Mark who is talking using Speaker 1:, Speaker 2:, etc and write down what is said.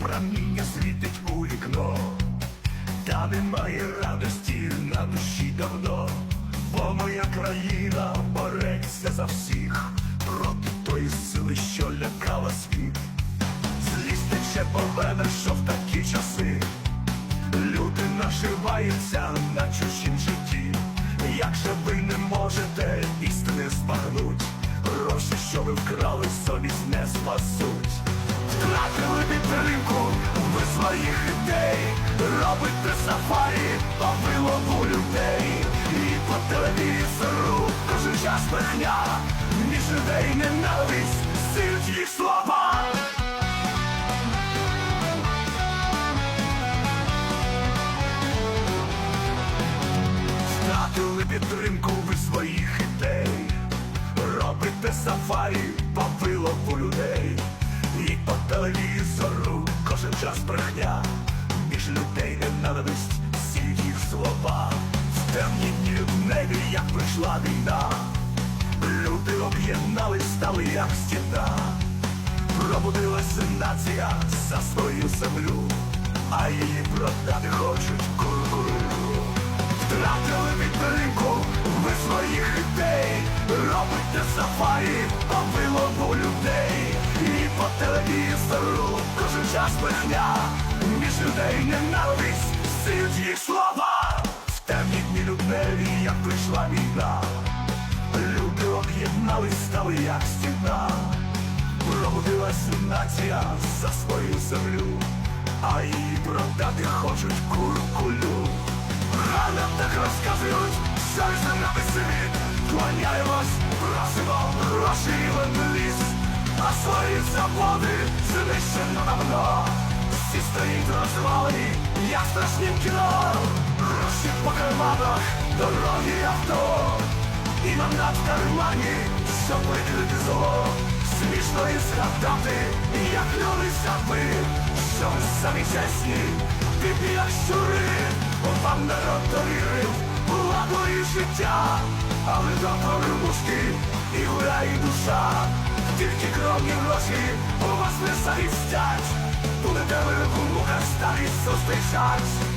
Speaker 1: Проміння світить у вікно, та немає радості на душі давно, бо моя країна бореться за всіх Злість тече що в такі часи люди нашиваються на чужім житті. Як же ви не можете істини збагнуть, гроші, що ви вкрали, совість не спасуть. Втратили підтримку ви своїх ідей, робите сафарі по вилову людей, і по телевізору кожен час брехня, між людей ненависть, силь їх слова. Втратили підтримку ви своїх ідей, робите сафарі по вилову людей, і по телевізору кожен час брехня, між людей ненависть, сіль їх слова, в темні дні в небі, як прийшла війна, люди об'єднались, стали як стіна, пробудилась нація за свою землю, а її продати хочуть куркуру. Робите сафарі по вилову людей, і по телевізору кожен час брехня, між людей ненависть, силь їх слова, в темні дні людневі, як прийшла війна, люди об'єднались, стали як стіна, пробудилась нація за свою землю, а її продати хочуть куркулю. Рано так розказують, що ж Кланяємось, просимо гроші і А свої заводи знищено давно. Всі стоїть розвалені, як страшнім кіно. Гроші по карманах, дорогі авто. І нам в кармані, щоб прикрити зло. Смішно і згадати, як лилися ви Що ви самі чесні, типі як щури Вам народ довірив i życia Ale za to rumuszki i ura i dusza. Wielki gromie mrozi, po was i wstać. Tunę pełen w muchach stali, co zdyszać